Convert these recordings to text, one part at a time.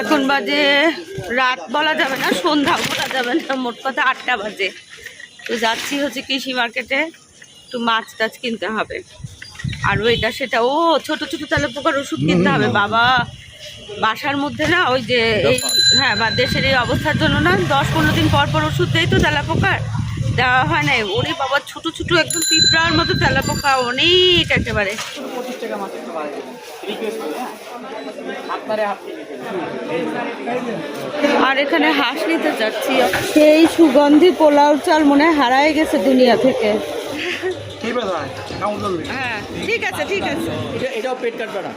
এখন বাজে রাত বলা যাবে না সন্ধ্যা বলা যাবে না মোট কথা আটটা বাজে। তো যাচ্ছি হচ্ছে কৃষি মার্কেটে একটু মাছ টাছ কিনতে হবে। আর ওইটা সেটা ও ছোট ছোট তেলে পোকার ওষুধ কিনতে হবে। বাবা বাসার মধ্যে না ওই যে এই হ্যাঁ বা দেশের এই অবস্থার জন্য না দশ পনেরো দিন পর পর ওষুধ দেয় তো তেলা পোকার দেওয়া হয় না ওরে বাবা ছোট ছোট একদম পিঁপড়ার মতো তেলা পোকা অনেক একেবারে। পঁচিশ টাকা মাছ আর এখানে হাঁস নিতে যাচ্ছি। সেই সুগন্ধি পোলাও চাল মনে হয় হারায় গেছে দুনিয়া থেকে। ঠিক আছে হ্যাঁ ঠিক আছে ঠিক আছে। এটা এটাও পেট কাটবে না।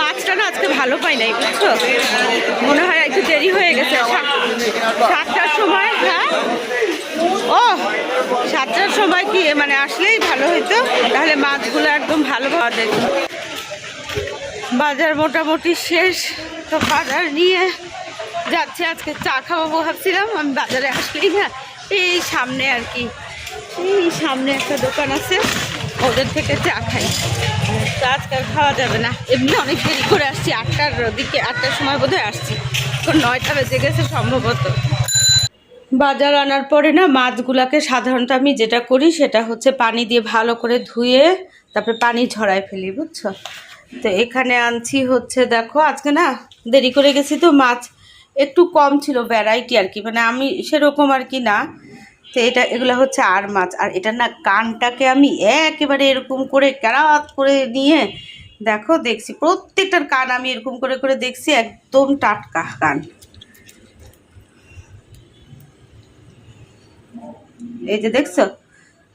মাছটা না আজকে ভালো পাই নাই বুঝছ? মনে হয় একটু দেরি হয়ে গেছে। সাতটার সময় হ্যাঁ? ও সাতটার সময় কি মানে আসলেই ভালো হইতো? তাহলে মাছগুলো একদম ভালো পাওয়া যেত বাজার মোটামুটি শেষ। তো বাজার নিয়ে যাচ্ছে, আজকে চা খাওয়াবো ভাবছিলাম। আমি বাজারে আসলেই না এই সামনে আর কি। এই সামনে একটা দোকান আছে, ওদের থেকে চা খাই। তো আজকাল খাওয়া যাবে না। এমনি অনেক দেরি করে আসছি, আটটার দিকে, আটটার সময় বোধহয় আসছি। তো নয়টা বেজে গেছে সম্ভবত। বাজার আনার পরে না, মাছগুলাকে সাধারণত আমি যেটা করি, সেটা হচ্ছে পানি দিয়ে ভালো করে ধুয়ে, তারপরে পানি ঝরায় ফেলি, বুঝছ? তো এখানে আনছি হচ্ছে, দেখো, আজকে না দেরি করে গেছি তো, মাছ একটু কম ছিল ভ্যারাইটি আর কি মানে আমি সেরকম আর কি না। তো এটা, এগুলো হচ্ছে আর মাছ, আর এটা না কানটাকে আমি একেবারে এরকম করে ক্যারাত করে নিয়ে, দেখো, দেখছি, প্রত্যেকটার কান আমি এরকম করে করে দেখছি, একদম টাটকা কান। এই যে দেখছ?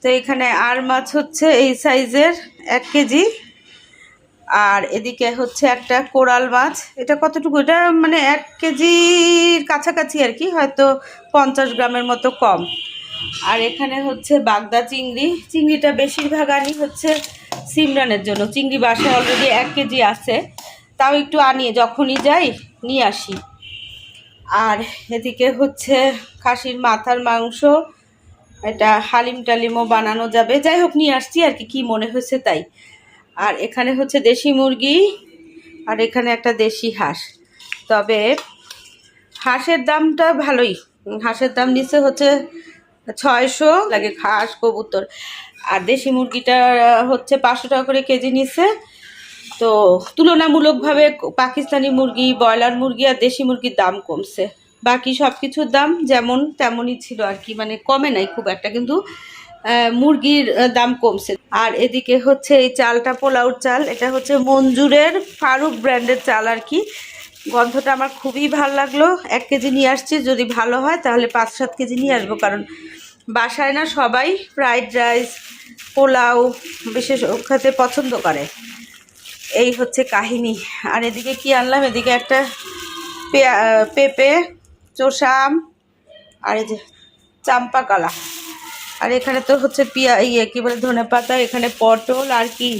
তো এখানে আর মাছ হচ্ছে এই সাইজের এক কেজি। আর এদিকে হচ্ছে একটা কোরাল মাছ। এটা কতটুকু? এটা মানে এক কেজির কাছাকাছি আর কি, হয়তো পঞ্চাশ গ্রামের মতো কম। আর এখানে হচ্ছে বাগদা চিংড়ি। চিংড়িটা বেশিরভাগ আনি হচ্ছে সিমরানের জন্য। চিংড়ি বাসায় অলরেডি এক কেজি আছে। তাও একটু আনিয়ে, যখনই যাই, নিয়ে আসি। আর এদিকে হচ্ছে খাসির মাথার মাংস। এটা হালিম টালিমও বানানো যাবে। যাই হোক, নিয়ে আসছি আর কি, কী মনে হয়েছে তাই। আর এখানে হচ্ছে দেশি মুরগি, আর এখানে একটা দেশি হাঁস। তবে হাঁসের দামটা ভালোই। হাঁসের দাম নিচে হচ্ছে ছয়শো, লাগে হাঁস, কবুতর। আর দেশি মুরগিটা হচ্ছে পাঁচশো টাকা করে কেজি নিচ্ছে তো তুলনামূলকভাবে পাকিস্তানি মুরগি, ব্রয়লার মুরগি আর দেশি মুরগির দাম কমছে। বাকি সব কিছুর দাম যেমন তেমনই ছিল আর কি মানে কমে নাই খুব একটা। কিন্তু মুরগির দাম কমছে। আর এদিকে হচ্ছে এই চালটা পোলাউর চাল, এটা হচ্ছে মঞ্জুরের ফারুক ব্র্যান্ডের চাল আর কি। গন্ধটা আমার খুবই ভালো লাগল। এক কেজি নিয়ে আসছি, যদি ভালো হয় তাহলে পাঁচ সাত কেজি নিয়ে আসব, কারণ বাসায় না সবাই ফ্রাইড রাইস, পোলাও বিশেষ খেতে পছন্দ করে। এই হচ্ছে কাহিনী। আর এদিকে কি আনলাম? এদিকে একটা পেঁপে চোষাম আর এই যে চাম্পা কলা আর এখানে তো হচ্ছে পিয়া ইয়ে কী বলে, ধনে পাতা, এখানে পটল আর কি।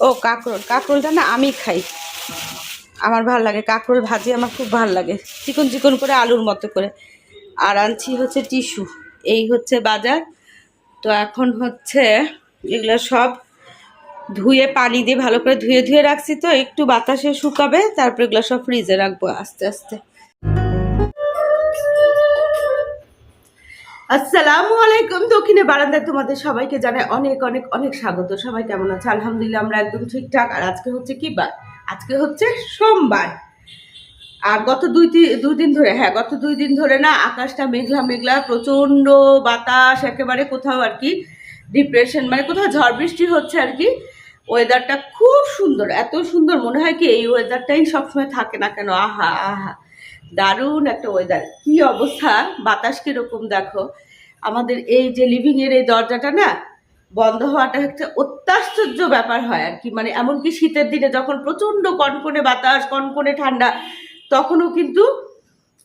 ও, কাঁকরোল, কাঁকরোলটা না আমি খাই। আমার ভালো লাগে, কাঁকরোল ভাজি আমার খুব ভালো লাগে। চিকন চিকন করে আলুর মতো করে। আর আনছি হচ্ছে টিস্যু। এই হচ্ছে বাজার। তো এখন হচ্ছে এগুলো সব ধুয়ে পানি দিয়ে ভালো করে ধুয়ে ধুয়ে রাখছি তো। একটু বাতাসে শুকাবে, তারপর এগুলো সব ফ্রিজে রাখব আস্তে আস্তে। আসসালামু আলাইকুম। দক্ষিণে বারান্দায় তোমাদের সবাইকে জানাই অনেক অনেক অনেক স্বাগত। সবাই কেমন আছে? আলহামদুলিল্লাহ, আমরা একদম ঠিকঠাক। আর আজকে হচ্ছে কি বার? আজকে হচ্ছে সোমবার। আর গত দুই দুই দিন ধরে হ্যাঁ গত দুই দিন ধরে না আকাশটা মেঘলা মেঘলা, প্রচণ্ড বাতাস, একেবারে কোথাও আর কি ডিপ্রেশন মানে কোথাও ঝড় বৃষ্টি হচ্ছে আর কি। ওয়েদারটা খুব সুন্দর, এত সুন্দর মনে হয় কি এই ওয়েদারটাই সবসময় থাকে না কেন? আহা আহা। দারুণ একটা ওয়েদার কি অবস্থা? বাতাস কীরকম দেখো। আমাদের এই যে লিভিং এর এই দরজাটা না, বন্ধ হওয়াটা একটা অত্যাশ্চর্য ব্যাপার হয় আর কি। মানে এমনকি শীতের দিনে যখন প্রচণ্ড কনকনে বাতাস, কনকনে ঠান্ডা, তখনও কিন্তু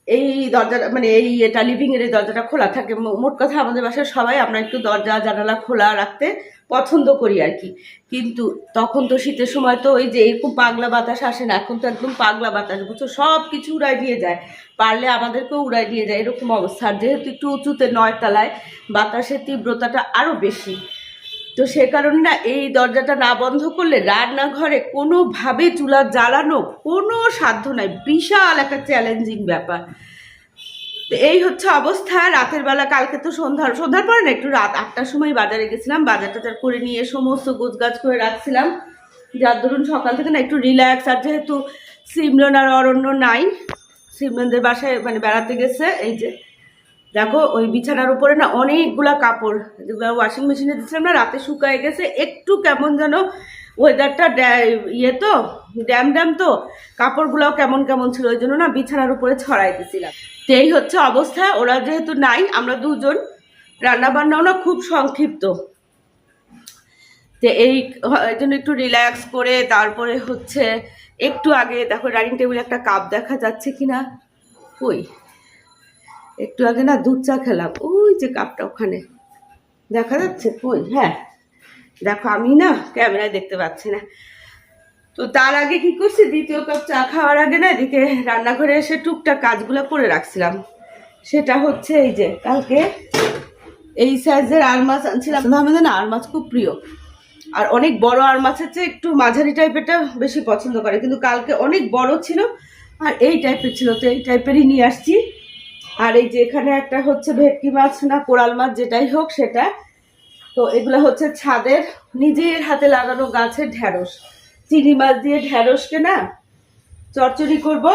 এই দরজাটা মানে এই এটা লিভিং এর এই দরজাটা খোলা থাকে। মোট কথা আমাদের বাসায় সবাই আমরা একটু দরজা, জানালা খোলা রাখতে পছন্দ করি আর কি। কিন্তু তখন তো শীতের সময় তো ওই যে এরকম পাগলা বাতাস আসে না, এখন তো একদম পাগলা বাতাস, বুঝছ? সব কিছু উড়াই দিয়ে যায়। পারলে আমাদেরকেও উড়াই দিয়ে যায়, এরকম অবস্থা। যেহেতু একটু উঁচুতে নয় তলায় বাতাসের তীব্রতাটা আরও বেশি। তো সে কারণে না এই দরজাটা না বন্ধ করলে রান্নাঘরে কোনোভাবে চুলা জ্বালানো কোনো সাধ্য নাই। বিশাল একটা চ্যালেঞ্জিং ব্যাপার। তো এই হচ্ছে অবস্থা। রাতের বেলা কালকে তো সন্ধ্যার সন্ধ্যার পরে না একটু রাত আটটার সময় বাজারে গেছিলাম। বাজার টাজার করে নিয়ে সমস্ত গোছগাছ করে রাখছিলাম। যার ধরুন সকাল থেকে না একটু রিল্যাক্স আর যেহেতু সিমরন আর অরণ্য নাই, সিমরনদের বাসায় মানে বেড়াতে গেছে, এই যে দেখো, ওই বিছানার উপরে না অনেকগুলা কাপড়। ওয়াশিং মেশিনে দিচ্ছিলাম না, রাতে শুকায় গেছে। একটু কেমন যেন ওয়েদারটা ইয়ে তো ড্যাম ড্যাম তো, কাপড়গুলোও কেমন কেমন ছিল, ওই জন্য না বিছানার উপরে ছড়াই দিছিলাম। তো এই হচ্ছে অবস্থা, ওরা যেহেতু নাই, আমরা দুজন রান্না বান্নাও না খুব সংক্ষিপ্ত। তো এই জন্য একটু রিল্যাক্স করে, তারপরে হচ্ছে, একটু আগে দেখো, ডাইনিং টেবিলে একটা কাপ দেখা যাচ্ছে কিনা? কই? একটু আগে না দুধ চা খেলাম। ওই যে কাপটা ওখানে। দেখা যাচ্ছে? কই হ্যাঁ। দেখো, আমি না ক্যামেরায় দেখতে পাচ্ছি না। তো তার আগে কি করছি? দ্বিতীয় কাপ চা খাওয়ার আগে না এদিকে রান্নাঘরে এসে টুকটাক কাজগুলো করে রাখছিলাম। সেটা হচ্ছে এই যে, কালকে এই সাইজের আর মাছ আনছিলাম আমাদের না আর মাছ খুব প্রিয়। আর অনেক বড় আর মাছের চেয়ে একটু মাঝারি টাইপেরটা বেশি পছন্দ করে। কিন্তু কালকে অনেক বড় ছিল, আর এই টাইপের ছিল। তো এই টাইপেরই নিয়ে আসছি। আর এই যে এখানে একটা হচ্ছে ভেটকি মাছ না, কোরাল মাছ যেটাই হোক সেটা। তো এগুলো হচ্ছে ছাদের নিজের হাতে লাগানো গাছের ঢ্যাঁড়স চিংড়ি মাছ দিয়ে ঢ্যাঁড়সকে না চচ্চড়ি করব।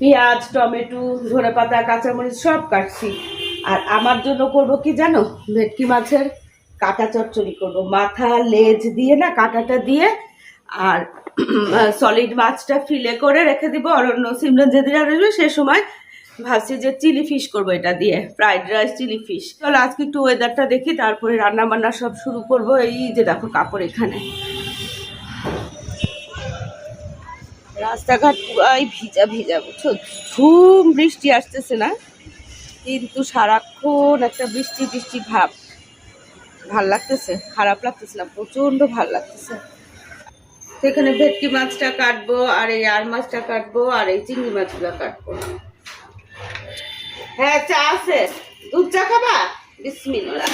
পেঁয়াজ, টমেটো ধনে পাতা কাঁচামরিচ সব কাটছি। আর আমার জন্য করব কি জানো? ভেটকি মাছের কাটা চচ্চড়ি করব। মাথা, লেজ দিয়ে না, কাটাটা দিয়ে। আর সলিড মাছটা ফিলে করে রেখে দিব। অরণ্য সিমরন যেদিন আসবে সে সময় ভাবছি যে চিলি ফিশ করব এটা দিয়ে, ফ্রাইড রাইস, চিলি ফিশ। চলো আজকে একটু ওয়েদারটা দেখি, তারপরে রান্না বান্না সব শুরু করব। এই যে দেখো কাপড় এখানে। রাস্তাঘাট পুরাই ভিজা ভিজা, বুঝছ? ঝুম বৃষ্টি আসতেছে না? কিন্তু সারাক্ষণ একটা বৃষ্টি বৃষ্টি ভাব। ভালো লাগতেছে? খারাপ লাগতেছে না? প্রচণ্ড ভালো লাগতেছে। সেখানে ভেটকি মাছটা কাটবো, আর এই আর মাছটা কাটবো, আর এই চিংড়ি মাছগুলো কাটবো। হ্যাঁ চা আছে। দুধ চা খাবা? বিসমিল্লাহ।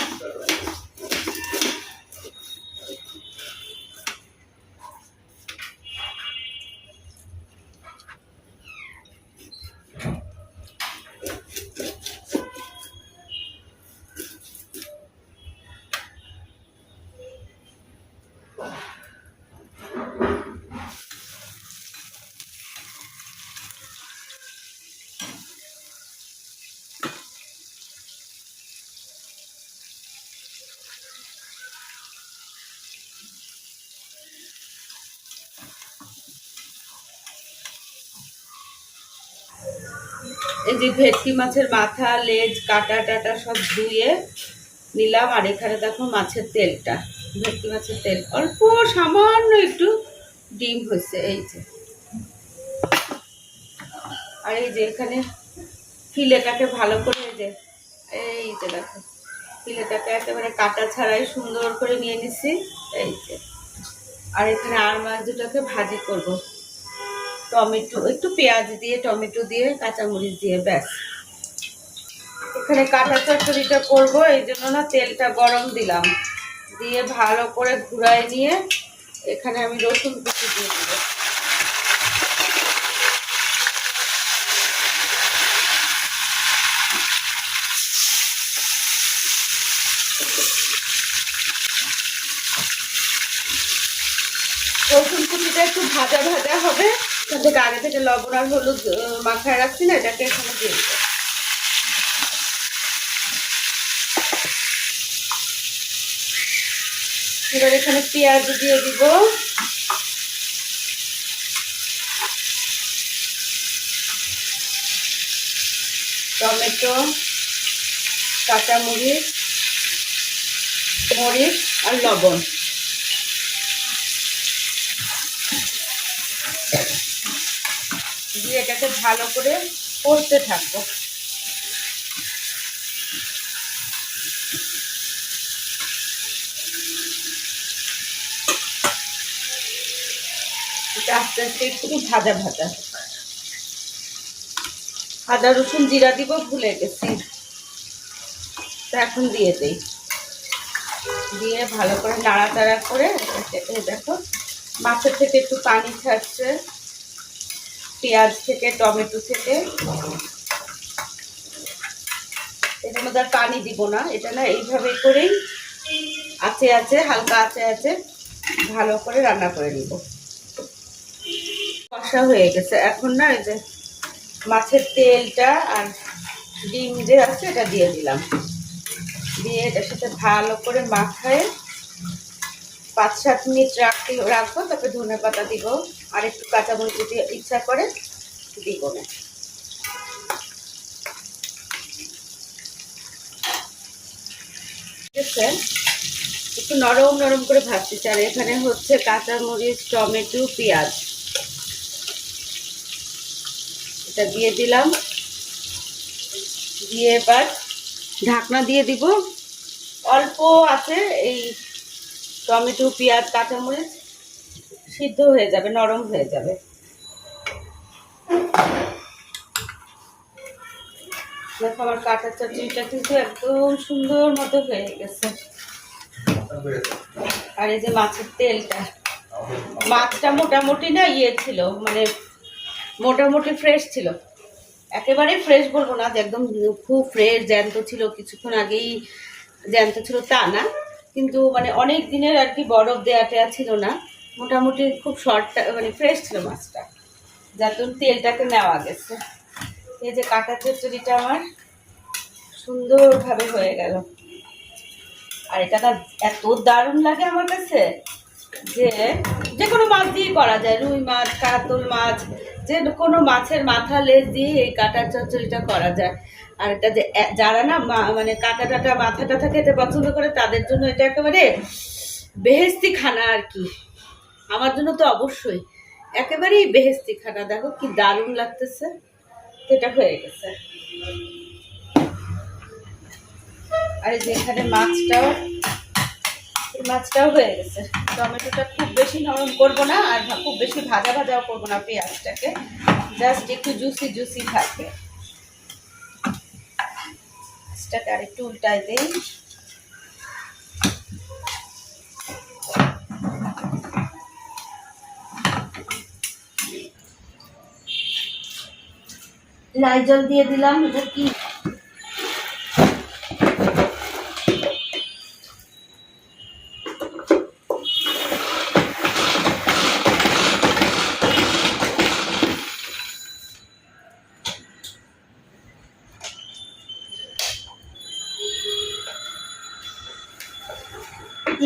এই যে ভেটকি মাছের মাথা, লেজ, কাটা টাটা সব ধুয়ে নিলাম। আর এখানে দেখো মাছের তেলটা, ভেটকি মাছের তেল। অল্প সামান্য একটু ডিম হয়েছে, এই যে। আর এই যে এখানে ফিলেটাকে ভালো করে এই যে এই যে দেখো, ফিলেটাকে একেবারে কাটা ছাড়াই সুন্দর করে নিয়ে নিছি, এই যে। আর এখানে আর মাছ দুটাকে ভাজি করব। টমেটো, একটু পেঁয়াজ দিয়ে, টমেটো দিয়ে, কাঁচামরিচ দিয়ে, ব্যাস। এখানে কাঁচা চচ্চড়িটা করব, এই জন্য না তেলটা গরম দিলাম। দিয়ে ভালো করে ঘুরায় নিয়ে এখানে আমি রসুন কুচি দিয়ে দিব। রসুন কুচিটা একটু ভাজা ভাজা হবে। এখান থেকে আগে থেকে লবণ আর হলুদ মাখায় রাখছি না, এটাকে এখানে দিয়ে দেবো। এবার এখানে পেঁয়াজ দিয়ে দিব। টমেটো, কাঁচামরিচ, মরিচ আর লবণ। দিয়ে এটাকে ভালো করে কষতে থাকব। এটা আস্তে আস্তে একটু ভাজা ভাজা। আদা, রসুন, জিরা দিব, ভুলে গেছি। তো এখন দিয়ে দেই। দিয়ে ভালো করে নাড়াচাড়া করে দেখো, মাছের থেকে একটু পানি ছাড়ছে। পেঁয়াজ থেকে, টমেটো থেকে। এটার মধ্যে আর পানি দিব না, এটা না এইভাবে করেই আছে আছে, হালকা আছে আছে, ভালো করে রান্না করে নিব। কষা হয়ে গেছে। এখন না এই যে মাছের তেলটা আর ডিম যে আছে, এটা দিয়ে দিলাম। দিয়ে এটার সাথে ভালো করে মাখায় পাঁচ সাত মিনিট রাখতে রাখব, তারপরে ধনে পাতা দিব। আর একটু কাঁচামরিচ যদি ইচ্ছা করে, দিব না। একটু নরম নরম করে ভাজতে আর এখানে হচ্ছে কাঁচামরিচ, টমেটো, পেঁয়াজ। এটা দিয়ে দিলাম। দিয়ে এবার ঢাকনা দিয়ে দিব। অল্প আছে এই টমেটো, পেঁয়াজ, কাঁচামরিচ। সিদ্ধ হয়ে যাবে, নরম হয়ে যাবে। দেখো আমার কাঁচা চটনিটা কিন্তু একদম সুন্দর মতো হয়ে গেছে। আর এই যে মাছের তেলটা, মাছটা মোটামুটি না ইয়ে ছিল মানে মোটামুটি ফ্রেশ ছিল। একেবারে ফ্রেশ বলব না যে একদম খুব ফ্রেশ জ্যান্ত ছিল, কিছুক্ষণ আগেই জ্যান্ত ছিল তা না। কিন্তু মানে অনেক দিনের আর কি বরফ দেওয়া টেয়া ছিল না। মোটামুটি খুব শর্টটা মানে ফ্রেশ ছিল মাছটা। জন্য তেলটাকে নেওয়া গেছে। এই যে কাটা চচ্চড়িটা আমার সুন্দরভাবে হয়ে গেল। আর এটা এত দারুণ লাগে আমার কাছে যে যে কোনো মাছ দিয়ে করা যায়। রুই মাছ, কাতল মাছ, যে কোনো মাছের মাথা লেজ দিয়ে এই কাটা চচ্চড়িটা করা যায়। আর এটা যে যারা না মানে কাটা টাটা মাথা টাথা খেতে পছন্দ করে, তাদের জন্য এটা একেবারে বেহেস্তি খানা আর কি। আমার জন্য তো অবশ্যই। একেবারেই বেহেস্তি খানা, দেখো কি দারুণ লাগতেছে। এটা হয়ে গেছে। আর যেখানে মাছটাও মাছটাও হয়ে গেছে। টমেটোটা খুব বেশি নরম করব না, আর খুব বেশি ভাজা ভাজাও করব না পেঁয়াজটাকে। জাস্ট একটু জুসি জুসি থাকবে আর একটু উল্টায় দিই। লাইজল দিয়ে দিলাম এটা কি?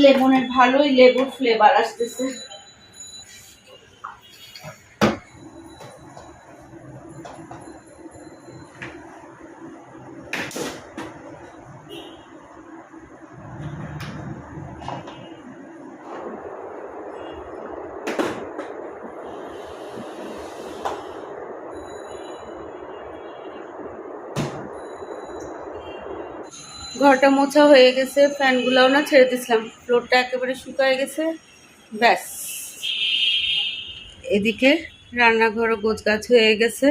লেমনের ভালোই লেবুর ফ্লেভার আসতেছে। ঘরটা মোছা হয়ে গেছে, ফ্যানগুলোও না ছেড়ে দিয়েছিলাম ফ্লোরটা একেবারে শুকায় গেছে, ব্যাস। এদিকে রান্নাঘরও গোছ গাছ হয়ে গেছে।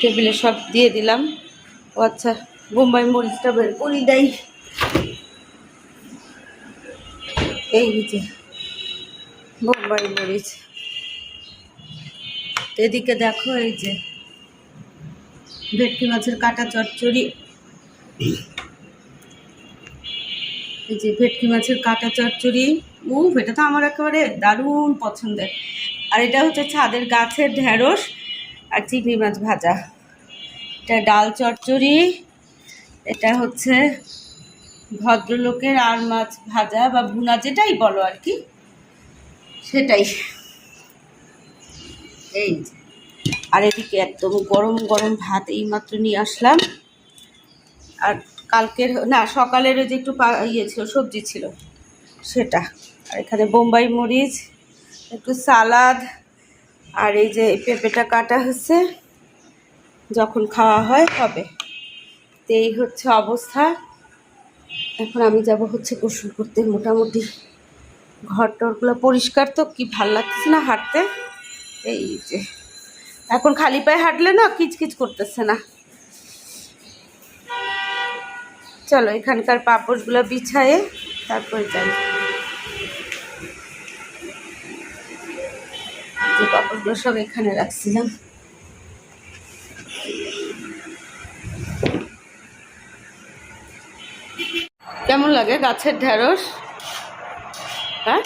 টেবিলে সব দিয়ে দিলাম। ও আচ্ছা বোম্বাই মরিচটা বের করি দেয় এই যে, বোম্বাই মরিচ। এদিকে দেখো এই যে ভেটকি মাছের কাটা চচ্চড়ি। এই যে ভেটকি মাছের কাটা চচ্চড়ি। ও এটা তো আমার একেবারে দারুণ পছন্দের। আর এটা হচ্ছে ছাদের গাছের ঢেঁড়স আর চিংড়ি মাছ ভাজা। এটা ডাল চচ্চড়ি, এটা হচ্ছে ভদ্রলোকের আর মাছ ভাজা বা ভুনা যেটাই বলো আর কি, সেটাই। এই যে। আর এদিকে একদম গরম গরম ভাত এইমাত্র নিয়ে আসলাম। আর কালকের, না, সকালের যে একটু পা- ইয়ে ছিল, সবজি ছিল, সেটা। আর এখানে বোম্বাই মরিচ, একটু সালাদ, আর এই যে পেঁপেটা কাটা হচ্ছে, যখন খাওয়া হয়, হবে। তো এই হচ্ছে অবস্থা। এখন আমি যাব হচ্ছে গোসল করতে, মোটামুটি। ঘর টরগুলো পরিষ্কার তো, কি ভালো লাগতেছে না হাঁটতে? এই যে। এখন খালি পায়ে হাঁটলে না কিচকিচ করতেছে না। চলো এখানকার পাপড়গুলো বিছায়ে তারপরে যাই। যে পাপড়গুলো সব এখানে রাখছিলাম। কেমন লাগে গাছের ঢেঁড়স? হ্যাঁ?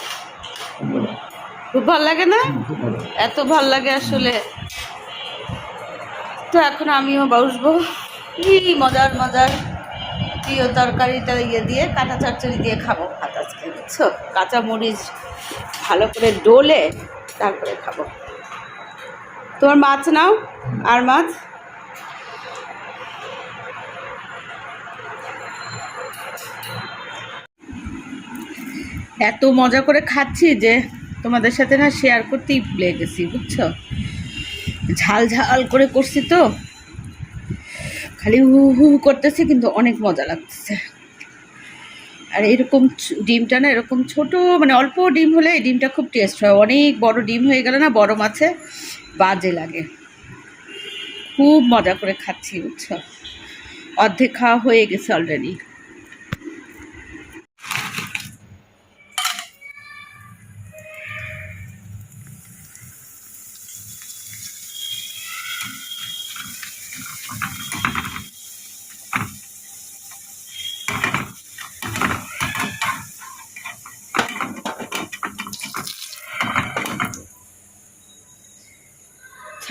খুব ভালো লাগে না? এত ভালো লাগে আসলে। তো এখন আমিও বসবো। কি মজার মজার। প্রিয় তরকারিটা ইয়ে দিয়ে কাঁচা চচ্চড়ি দিয়ে খাব ভাত আজকে, বুঝছ? কাঁচা মরিচ ভালো করে ডোলে তারপরে খাব। তোমার মাছ নাও, আর মাছ? এত মজা করে খাচ্ছি যে তোমাদের সাথে না শেয়ার করতেই ভুলে গেছি, বুঝছ? ঝাল ঝাল করে করছি তো। খালি হু হু হু করতেছি, কিন্তু অনেক মজা লাগতেছে। আর এরকম ডিমটা না এরকম ছোট মানে অল্প ডিম হলে এই ডিমটা খুব টেস্ট হয়। অনেক বড় ডিম হয়ে গেলে না বড় মাছে বাজে লাগে। খুব মজা করে খাচ্ছি, বুঝছ? অর্ধেক খাওয়া হয়ে গেছে অলরেডি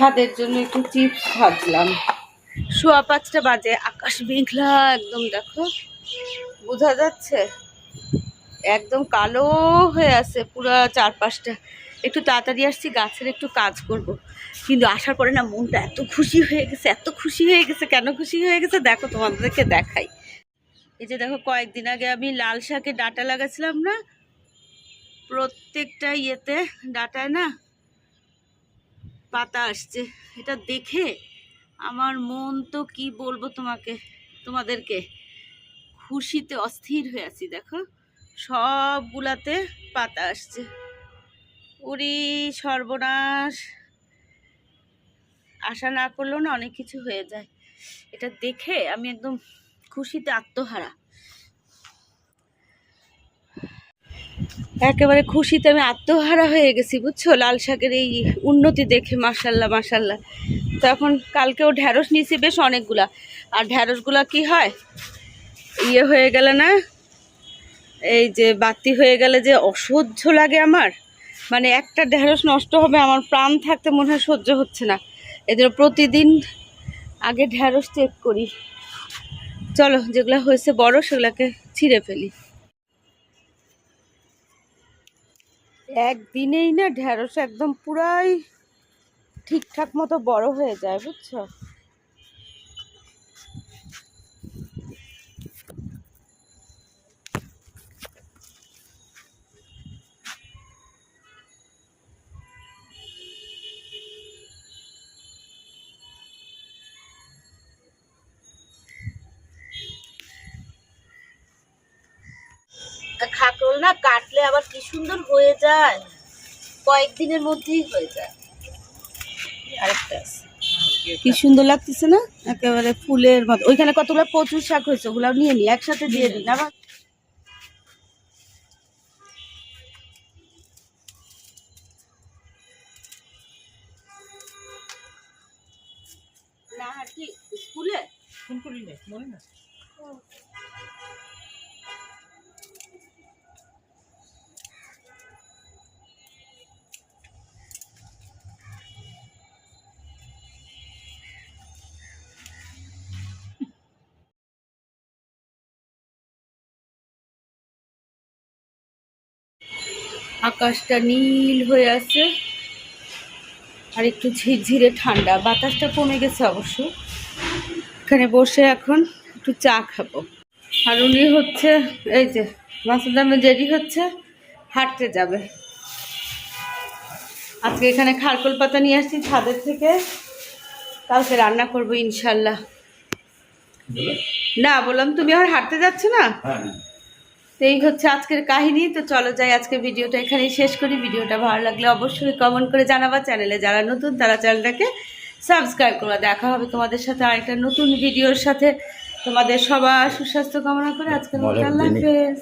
ছাদের জন্য একটু চিপস ভাজলাম। শোয়া পাঁচটা বাজে, আকাশ মেঘলা একদম, দেখো। বোঝা যাচ্ছে? একদম কালো হয়ে আছে পুরো চারপাশটা। একটু তাড়াতাড়ি আসছি, গাছের একটু কাজ করব। কিন্তু আসার পরে না মনটা এত খুশি হয়ে গেছে, এত খুশি হয়ে গেছে, কেন খুশি হয়ে গেছে? দেখো, তোমাদেরকে দেখাই। এই যে দেখো, কয়েকদিন আগে আমি লাল শাকে ডাটা লাগাছিলাম না? প্রত্যেকটা ইয়েতে, ডাটায় না? পাতা আসছে। এটা দেখে আমার মন তো কি বলব তোমাকে, তোমাদেরকে? খুশিতে অস্থির হয়ে আছি, দেখো? সবগুলাতে পাতা আসছে। উরি সর্বনাশ। আশা না করলেও না অনেক কিছু হয়ে যায়। এটা দেখে আমি একদম খুশিতে আত্মহারা। একেবারে খুশিতে আমি আত্মহারা হয়ে গেছি, বুঝছ? লাল শাকের এই উন্নতি দেখে মাসাল্লাহ মাসাল্লাহ তো এখন কালকেও ঢ্যাঁড়স নিয়েছি বেশ অনেকগুলা। আর ঢ্যাঁড়সগুলা কি হয়? ইয়ে হয়ে গেলে না, এই যে বাতি হয়ে গেলে যে অসহ্য লাগে আমার। মানে একটা ঢ্যাঁড়স নষ্ট হবে, আমার প্রাণ থাকতে মনে হয় সহ্য হচ্ছে না। এদের প্রতিদিন আগে ঢ্যাঁড়স চেক করি। চলো, যেগুলো হয়েছে বড়, সেগুলোকে ছিঁড়ে ফেলি। একদিনেই না ঢ্যাঁড়স একদম পুরাই ঠিকঠাক মতো বড় হয়ে যায় বুঝছ? খাকরোল না কাটলে আবার কি সুন্দর হয়ে যায়। কয়েকদিনের মধ্যেই হয়ে যায়। আরেকটা আছে। কি সুন্দর লাগতেছে না? একেবারে ফুলের মতো। ওইখানে কতগুলো কচুর শাক হয়েছে? ওগুলো নিয়ে নি একসাথে দিয়ে দিন। আবার না আর কি স্কুলে? ফোন করি না মনে না। আকাশটা নীল হয়ে আছে আর একটু ঝিরঝিরে ঠান্ডা। বাতাসটা কমে গেছে অবশ্য। এখানে বসে এখন একটু চা খাব। আর উনি হচ্ছে এই যে মাসুদামে দেরি হচ্ছে হাঁটতে যাবে। আজকে এখানে খারকোল পাতা নিয়ে আসছি ছাদের থেকে। কালকে রান্না করব ইনশাল্লাহ। না বললাম তুমি আর হাঁটতে যাচ্ছ না? হ্যাঁ। তো এই হচ্ছে আজকের কাহিনী। তো চলো যাই আজকের ভিডিওটা এখানেই শেষ করি। ভিডিওটা ভালো লাগলে অবশ্যই কমেন্ট করে জানাবা। চ্যানেলে যারা নতুন তারা চ্যানেলটাকে সাবস্ক্রাইব করবা। দেখা হবে তোমাদের সাথে আরেকটা নতুন ভিডিওর সাথে। তোমাদের সবার সুস্বাস্থ্য কামনা করে আজকের মতো আল্লাহ হাফেজ।